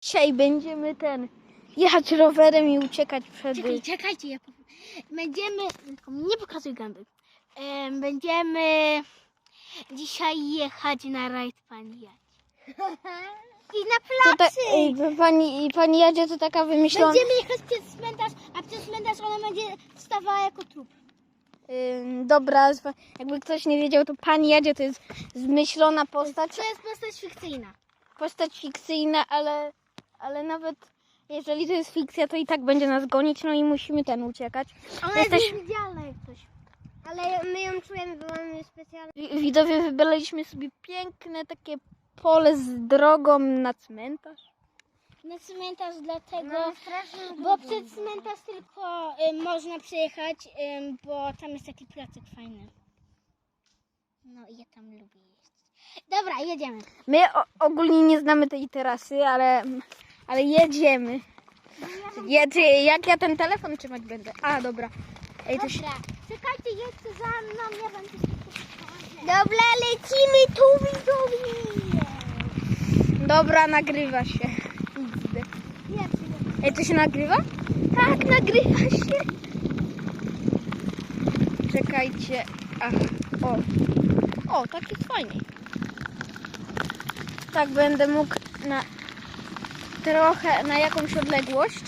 Dzisiaj będziemy ten jechać rowerem i uciekać przed. Czekaj, czekajcie, ja powiem. Będziemy, tylko nie pokazuj gęby. Em, będziemy dzisiaj jechać na rajd pani Jadzi. I na To ta, placy. ej, pani, i pani Jadzie to taka wymyślona. Będziemy jechać przez cmentarz, a przez cmentarz ona będzie stawała jako trup. Ym, dobra, zwa- jakby ktoś nie wiedział, to pani Jadzie to jest zmyślona postać. To jest postać fikcyjna. Postać fikcyjna, ale, ale nawet jeżeli to jest fikcja, to i tak będzie nas gonić, no i musimy ten uciekać. Ona Jesteś- jest niewidzialna jak coś. Ale my ją czujemy, bo mamy specjalne... Wi- Widzowie, wybraliśmy sobie piękne takie pole z drogą na cmentarz. Na cmentarz dlatego, No, bo przez cmentarz tylko y, można przejechać, y, bo tam jest taki placek fajny. No i ja tam lubię jeździć. Dobra, jedziemy. My o, ogólnie nie znamy tej trasy, ale, ale jedziemy. Jedzie, jak ja ten telefon trzymać będę? A, dobra. Ej, to się... Dobra, czekajcie, jedźcie za mną, ja wam coś Dobra, lecimy tu widzowie. Dobra, nagrywa się. Ej, to się nagrywa? Tak, nagrywa się. Czekajcie. Ach, o. O, tak jest fajniej. Tak będę mógł na trochę, na jakąś odległość.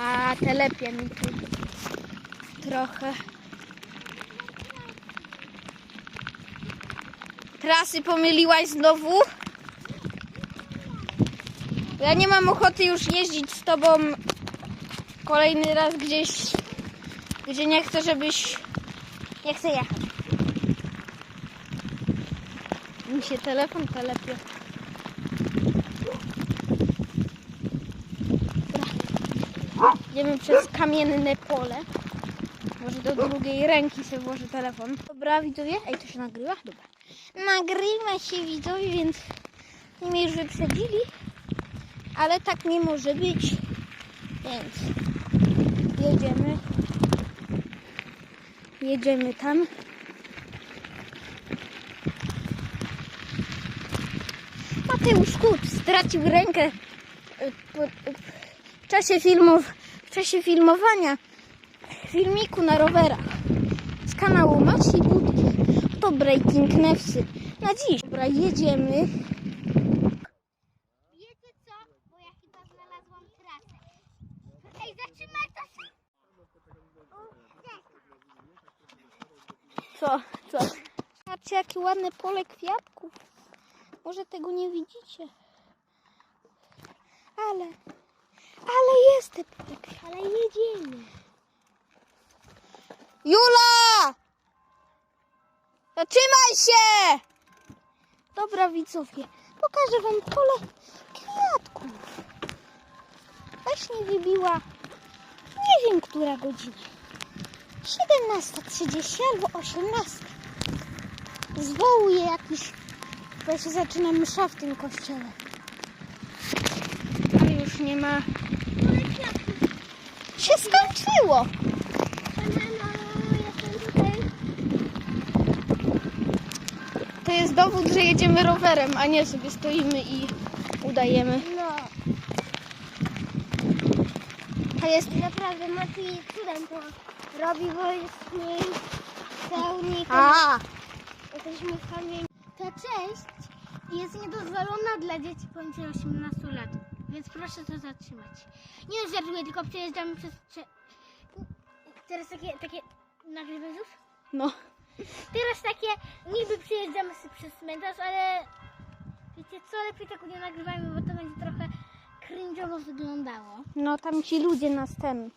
A telepie mi tu trochę. Trasy pomyliłaś znowu? Ja nie mam ochoty już jeździć z tobą kolejny raz gdzieś, gdzie nie chcę, żebyś... Nie chcę jechać. Mi się telefon telepie. Idziemy przez kamienne pole. Może do drugiej ręki sobie włożę telefon. Dobra, widzowie. Ej, to się nagrywa? Dobra. Nagrywa się widzowie, więc nie mnie już wyprzedzili ale tak nie może być. Więc jedziemy. Jedziemy tam. Mateusz Kut stracił rękę po- y, w czasie filmów, w czasie filmowania filmiku na rowerach z kanału Maci Budki. To Breaking Newsy. Na dziś. Dobra, jedziemy. Wiecie co? Bo ja chyba znalazłam trasę. Ej, zatrzymaj to się. Co? Co? Patrzcie, jakie ładne pole kwiatków. Może tego nie widzicie. Ale, ale jest kwiatków. Ale jedziemy. Jula! Zatrzymaj się! Dobra, widzowie, pokażę wam pole kwiatków. Właśnie wybiła, nie wiem, która godzina. 17.30 albo 18. Zwołuje jakiś, bo się zaczyna msza w tym kościele. Nie ma. Się skończyło. To jest dowód, że jedziemy rowerem, a nie sobie stoimy i udajemy. No, A jest naprawdę Mati cudem to robi, bo jest mi pełni. A, Jesteśmy w kamieniu. Ta część jest niedozwolona dla dzieci poniżej 18 lat, więc proszę to zatrzymać. Nie żartuję, tylko przejeżdżamy przez... Prze... Teraz takie, takie... Nagrywasz już? no. Teraz takie, niby przejeżdżamy sobie przez cmentarz, ale wiecie co, lepiej tego nie nagrywajmy, bo to będzie trochę cringe'owo wyglądało. No tam ci ludzie nas ten.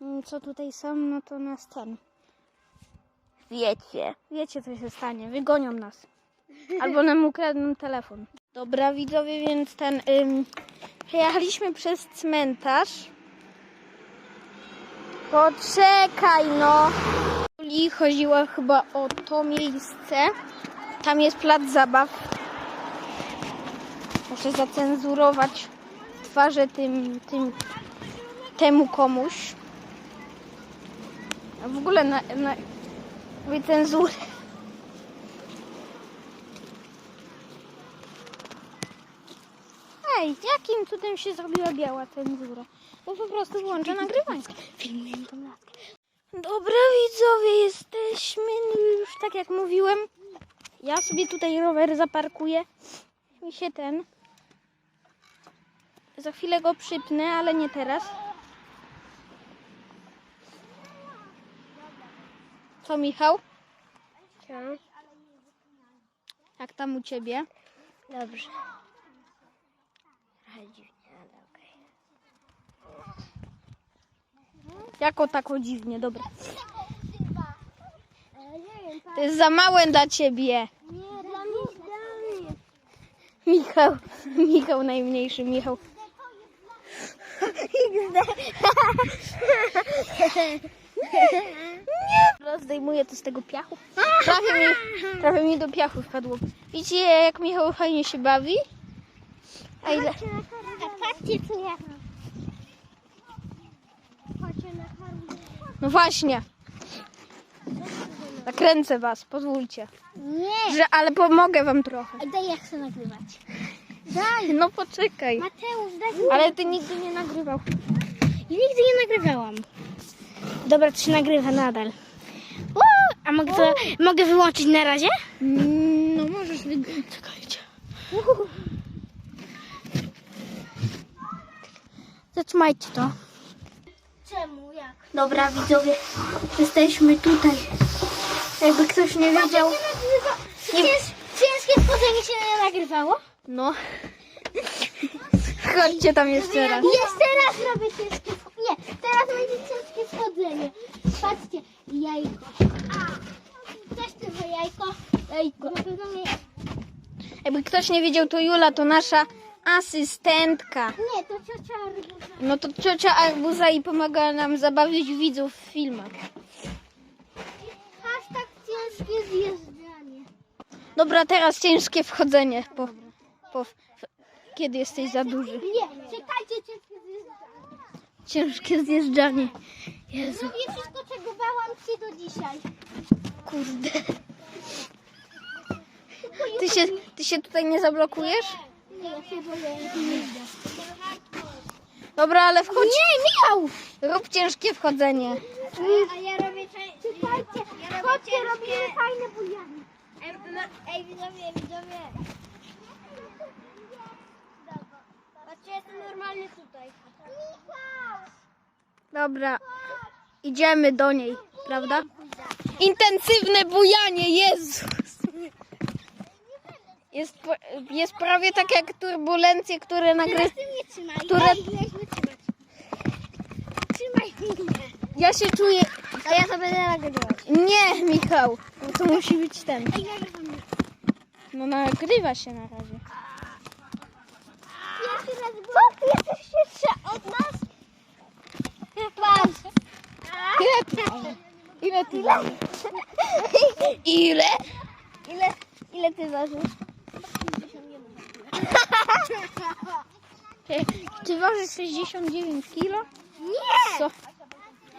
mm, Co tutaj są, no to nas ten. Wiecie. Wiecie co się stanie. Wygonią nas. Albo nam ukradną telefon. Dobra widzowie, więc ten. Ym, przejechaliśmy przez cmentarz. Poczekaj no. Juli chodziła chyba o to miejsce. Tam jest plac zabaw. Muszę zacenzurować twarze tym, tym temu komuś. A w ogóle na, na wycenzurę. Ej, jakim cudem się zrobiła biała cenzura? Bo po prostu włączę nagrywanie. Filmuję tą laskę. Dobra widzowie, jesteśmy no już tak jak mówiłem. Ja sobie tutaj rower zaparkuję. Mi się ten. Za chwilę go przypnę, ale nie teraz. Co Michał? Jak tam u ciebie? Dobrze. Trochę dziwnie, ale okej. Jako tako dziwnie, dobra. To jest za małe dla ciebie. Nie. Michał, Michał najmniejszy, Michał. Nie! Zdejmuję to z tego piachu. Prawie mi, prawie mi do piachu wpadło. Widzicie jak Michał fajnie się bawi? A ile? A patrzcie co ja. No właśnie. Nakręcę was, pozwólcie. Nie. Że, ale pomogę wam trochę. Daj, ja chcę nagrywać. No poczekaj. Mateusz, daj mi. Ale ty nigdy nie nagrywał. Ja nigdy nie nagrywałam. Dobra, to się nagrywa nadal. Uuu, a mogę, to, mogę wyłączyć na razie? Mm, No możesz wy... Czekajcie. Zatrzymajcie to. Czemu? Jak? Dobra widzowie, jesteśmy tutaj. Jakby ktoś nie wiedział. Cięż, ciężkie wchodzenie się nie nagrywało? No. Chodźcie tam jeszcze raz. Jeszcze raz robię ciężkie. Nie, teraz będzie ciężkie wchodzenie. Patrzcie, jajko. A, też tylko jajko. Jajko. Na pewno nie, Jakby ktoś nie wiedział, to Jula to nasza asystentka. nie, to ciocia Arbuza. No to ciocia Arbuza i pomaga nam zabawić widzów w filmach. Hashtag ciężkie zjeżdżanie. Dobra, teraz ciężkie wchodzenie. Po, po, kiedy jesteś za duży. Nie, czekajcie, ciężkie zjeżdżanie. Ciężkie zjeżdżanie. Jezu, Zrobię wszystko, czego bałam się do dzisiaj. kurde. Ty się, ty się tutaj nie zablokujesz? Ja się boję. Dobra, ale wchodź. Nie, Michał! Rób ciężkie wchodzenie. A ja robię... Czekajcie, chodźcie, robimy fajne bujany. Ej, widzowie, widzowie. Patrzcie, jestem normalnie tutaj. Dobra, idziemy do niej, prawda? Intensywne bujanie, Jezus! Jest, jest prawie tak jak turbulencje, które mnie trzymaj. Które-. Trzymaj mnie. Ja się czuję... A ja to będę nagrywać. Nie, Michał, bo to musi być ten. No nagrywa się na razie. Pierwszy raz Co? Ty jesteś szybsza od nas? Patrz. Ile ty? Ile ty? Ile? Ile, ile ty ważysz? Ty, ważysz 69 kilo? Nie! Co?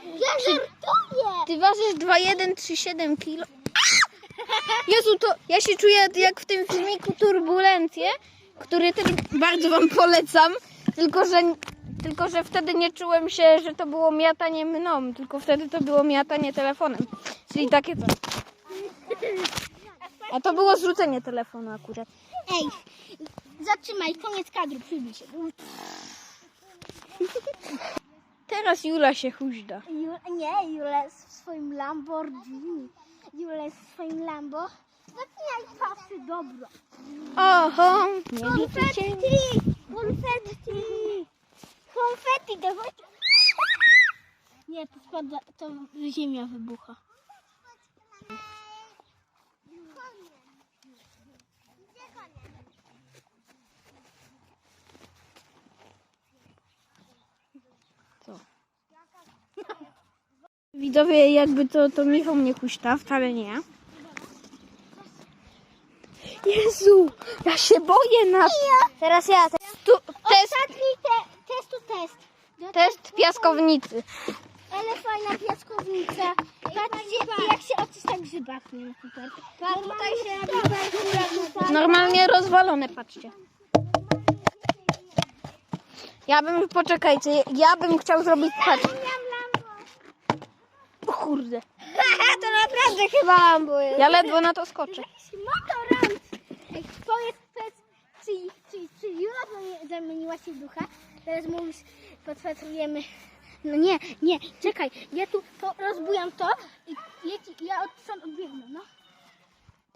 Ja żartuję! Ty ważysz 2137 kilo? Jezu, to ja się czuję jak w tym filmiku Turbulencje, który ten bardzo wam polecam, tylko że, tylko że wtedy nie czułem się, że to było miatanie mną, tylko wtedy to było miatanie telefonem. Czyli takie co? A to było zrzucenie telefonu akurat. Ej, zatrzymaj, koniec kadru, przyjmij się. Teraz Jula się huźda. Ju, nie, Jula jest w swoim Lamborghini. Jula jest w swoim Lambo. Zaczynaj pasy, dobro. Oho, nie liczycie. Konfetti! Konfetti! Konfetti, dawaj. Nie, to spada, to ziemia wybucha. Widzowie, jakby to, to Michał mnie kuśta, wcale nie. Jezu, ja się boję na Teraz ja. Te, tu, test, ostatni te, testu test. test piaskownicy. Ale fajna piaskownica. Patrzcie, jak się oczysta grzybach. Nie, super. Tutaj się robi bardzo Normalnie rozwalone, patrzcie. Ja bym, poczekajcie, ja bym chciał zrobić, patrz. Kurde. to naprawdę chyba Lambo jest. Ja ledwo na to skoczę. Motorant. Powiedz, powiedz, czy, czy, czy Jula zami- zamieniła się w ducha? Teraz mówisz, podpatrujemy. No nie, nie, czekaj, ja tu to rozbujam to i ja, ja od stąd odbiegnę, no.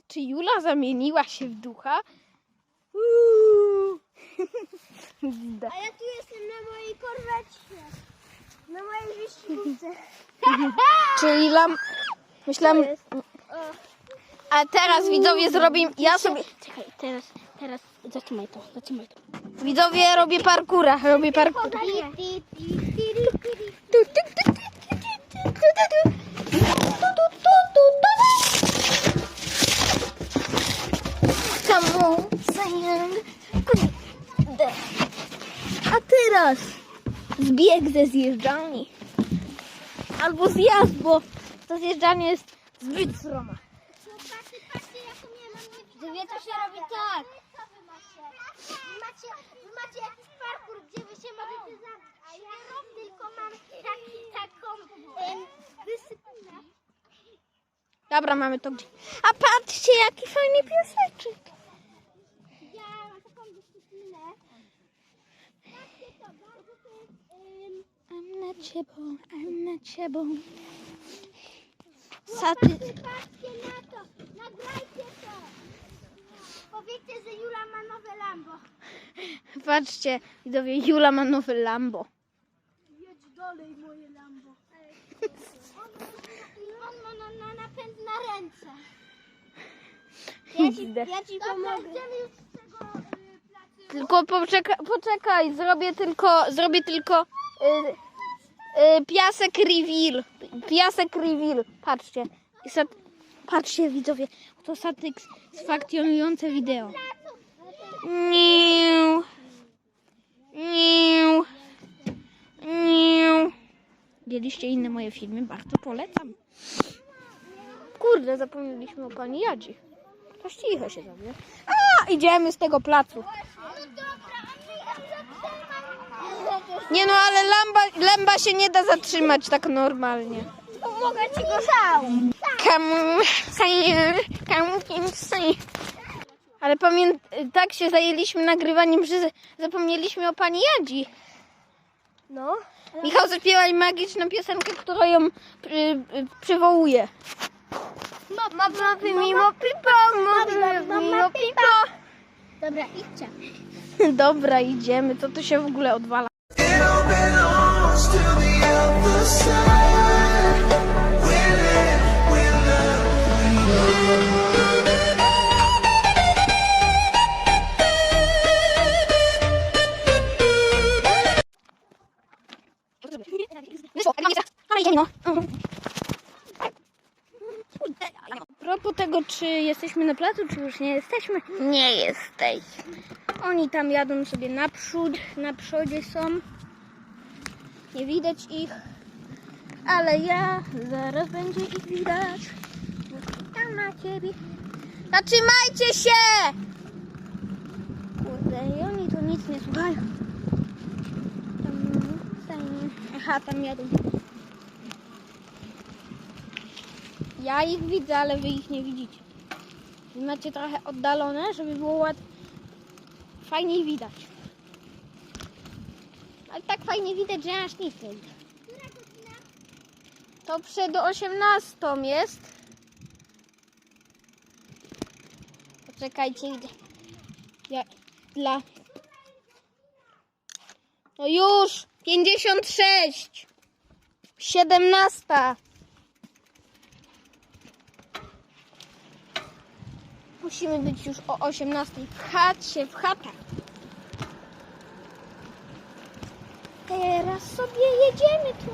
Czy Jula zamieniła się w ducha? Uuu. A ja tu jestem na mojej korwecie. Na mojej wyścigówce. Czyli lam... Myślałam... A teraz widzowie zrobię... Ja sobie... Czekaj, teraz, teraz zatrzymaj to, zatrzymaj to. Widzowie robię parkura, robię parkura. Come. A teraz zbieg ze zjeżdżalni. Albo zjazd, bo to zjeżdżanie jest zbyt sroma. Wie, to się robi tak. Wy macie, wy macie, wy macie jakiś parkour, gdzie wy się możecie zabić. A ja tylko mam taki, taką em, dyscyplinę. Dobra, mamy to gdzie. A patrzcie, jaki fajny pieseczek. Ja mam taką dyscyplinę. Patrzcie to, bardzo to jest... em, I'm not ciebą, I'm not ciebą. Saty... Patrzcie na to, nagrajcie to. Powiedzcie, że Jula ma nowe Lambo. Patrzcie, widzowie, Jula ma nowe Lambo. Jedź dalej moje Lambo. On ma na, na napęd na ręce. Ja ci, Idę. ja ci pomogę. Idziemy już z tego y, placu. Tylko poczekaj, poczekaj, zrobię tylko, zrobię tylko y, y, piasek reveal. Piasek reveal. Patrzcie. Sat, patrzcie widzowie, to satysfakcjonujące wideo. Niu. Niu. Niu. Widzieliście inne moje filmy? Bardzo polecam. Kurde, zapomnieliśmy o pani Jadzi. To cicho się zrobię. A, idziemy z tego placu. No. Nie no, ale lamba, lęba się nie da zatrzymać tak normalnie. Pomogę ci go sam. Ale pamię... tak się zajęliśmy nagrywaniem, że zapomnieliśmy o pani Jadzi. No. Michał zaśpiewaj magiczną piosenkę, która ją przywołuje. Mop, mimo pipo, mop, mimo pipo. Dobra, idźcie. Dobra, idziemy. Co tu się w ogóle odwala? It all belongs to the other side. Czy jesteśmy na placu, czy już nie jesteśmy. Nie jesteś. Oni tam jadą sobie naprzód, na przodzie są. Nie widać ich. Ale ja zaraz będzie ich widać. Tam na ciebie. Zatrzymajcie się! Kurde, i oni to nic nie słuchają. Tam. Aha, tam jadą. Ja ich widzę, ale wy ich nie widzicie. Macie trochę oddalone, żeby było ład... fajniej widać. Ale tak fajnie widać, że aż nic nie widać. To przed 18 jest. Poczekajcie, idę. Ja, dla... No już! 56! 17! Musimy być już o 18 w chacie, w. Teraz sobie jedziemy tu.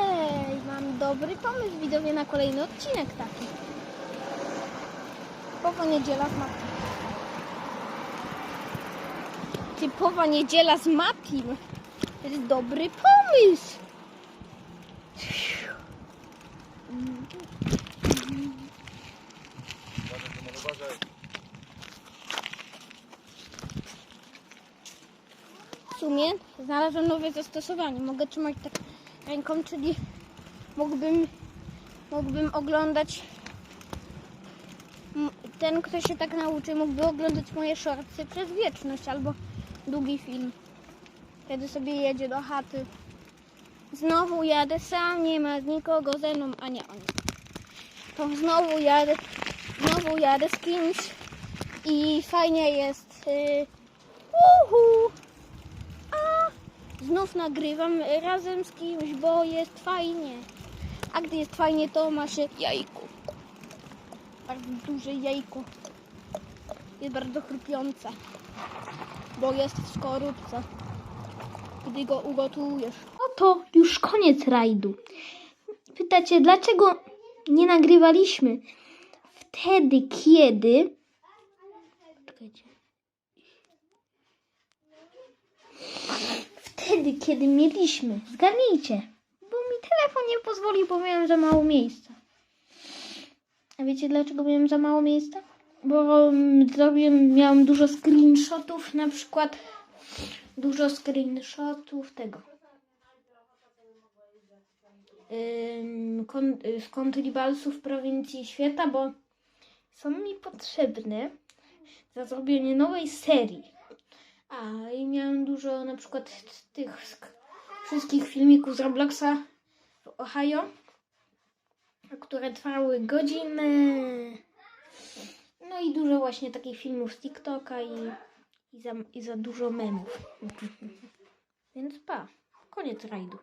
Ej, mam dobry pomysł widzowie na kolejny odcinek taki. Typowa niedziela z Matim. Typowa niedziela z Matim. To jest dobry pomysł. Sumie znalazłem nowe zastosowanie. Mogę trzymać tak ręką, czyli mógłbym, mógłbym oglądać. Ten, kto się tak nauczy, mógłby oglądać moje shortsy przez wieczność albo długi film. Kiedy sobie jedzie do chaty. Znowu jadę sam, nie ma nikogo ze mną, a nie on. To znowu jadę, znowu jadę z kimś i fajnie jest. Yy, uhu. Znów nagrywam razem z kimś, bo jest fajnie. A gdy jest fajnie, to ma się jajko. Bardzo duże jajko. Jest bardzo chrupiące, bo jest w skorupce. Gdy go ugotujesz. Oto już koniec rajdu. Pytacie, dlaczego nie nagrywaliśmy wtedy, kiedy. Czekajcie. Wtedy, kiedy mieliśmy. Zgadnijcie. Bo mi telefon nie pozwolił, bo miałem za mało miejsca. A wiecie dlaczego miałem za mało miejsca? Bo zrobiłem, miałem dużo screenshotów, na przykład dużo screenshotów tego. Ym, kon, z prowincji świata, bo są mi potrzebne za zrobienie nowej serii. A i miałem dużo na przykład tych wszystkich filmików z Robloxa w Ohio, które trwały godzinę. No i dużo właśnie takich filmów z TikToka i, i, za, i za dużo memów. Więc pa, koniec rajdu.